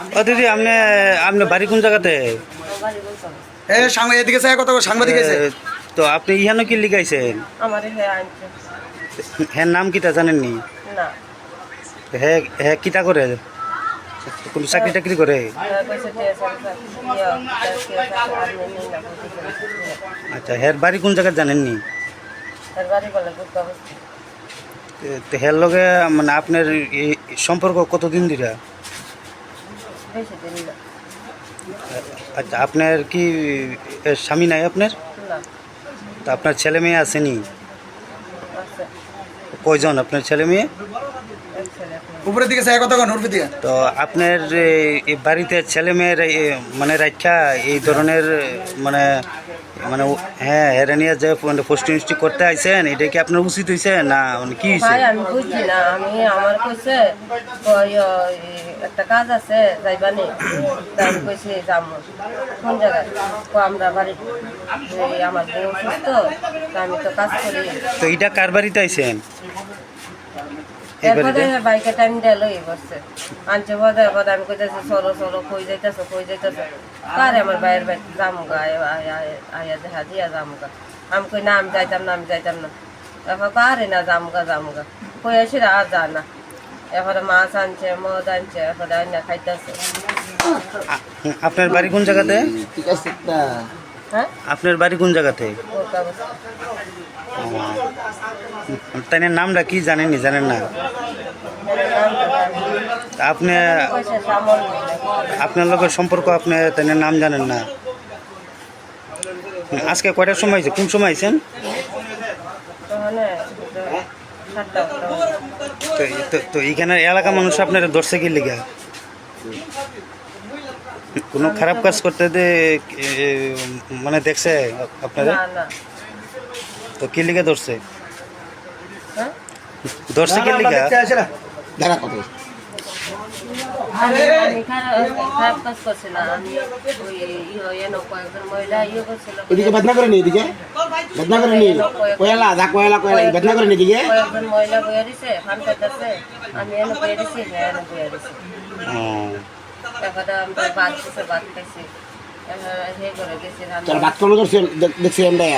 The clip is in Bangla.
ও দিদি আপনি আপনি বাড়ি কোন জায়গাতে? এ সাংবাদিক এদিকে চাই সাংবাদিক আছে তো আপনি ইহানো কি লিখাইছেন? আমার হ্যাঁ নাম কিটা জানেননি? না। হ্যাঁ হ্যাঁ কিটা করে? কোন চাকরি টাকরি করে? হ্যাঁ না আচ্ছা হ্যাঁ বাড়ি কোন জায়গায় জানেননি? হ্যার লগে মানে আপনার সম্পর্ক কতদিন না আচ্ছা আপনার কি স্বামী নাই আপনার? তা আপনার ছেলে মেয়ে আসেনি? কয়জন আপনার ছেলে মেয়ে। উপরের দিকে উর্ফি দিকে। তো আপনার এই বাড়িতে ছেলে মেয়ের মানে রাখা এই ধরনের মানে মানে হ্যাঁ হেরা নিয়ে যে মানে পোস্টিং করতে আইছেন এটা কি আপনার উচিত হয়েছে না মানে কি হয়েছে ভাই আমি বুঝছি না। আমি আমার কইছে একটা কাজ আছে যাইবানি তাই কইছি যাম। কোন জায়গায়? আমরা বাড়ি আমার বউ অসুস্থ আমি তো কাজ করি। তো এটা কার বাড়িতে আইছেন? এরপরে বাইকে টাইম দিল এই বসছে। আনছে হয় আমি কইতেছি সরো সরো কই যাইতেছো কই যাইতেছো? কারে আমার বাইরের আয়া দেখা দিয়া আমি কই না আমি যাইতাম না আমি যাইতাম না। এখন কারে না যাম গা যাম গা। কই আসি আর যা না। এরপরে মাছ আনছে মদ আনছে এরপরে আইনা খাইতেছে। আপনার বাড়ি কোন জায়গাতে? হ্যাঁ? আপনার বাড়ি কোন জায়গাতে? তাই নামটা কি জানেননি জানেন না? আপনি আপনার লোকের সম্পর্ক আপনি তাই নাম জানেন না। আজকে কয়টার সময় কোন সময় আইছেন? তো এইখানের এলাকা মানুষ আপনার ধরছে কি লিগা? কোনো খারাপ কাজ করতে দে মানে দেখছে আপনারা? তো কি লিখে ধরছে? হ্যাঁ? ধরছে কি লিগা? আমি খারাপ কাজ করছি না আমি ওই ইয়ে কয়েকজন মহিলা ইয়ে করছিল। এদিকে বেদনা করে এদিকে? বেদনা করে কয়লা যা কয়লা কয়লা বেদনা করে এদিকে? কয়েকজন মহিলা বইয়া দিছে ফান করতেছে আমি এনে বইয়া দিছি হ্যাঁ এনে বইয়া দিছি। আমরা ভাত দিছে ভাত খাইছি। হে করে গেছি তোর রান্না ভাত কোনো ধরছি দেখছি আমরা।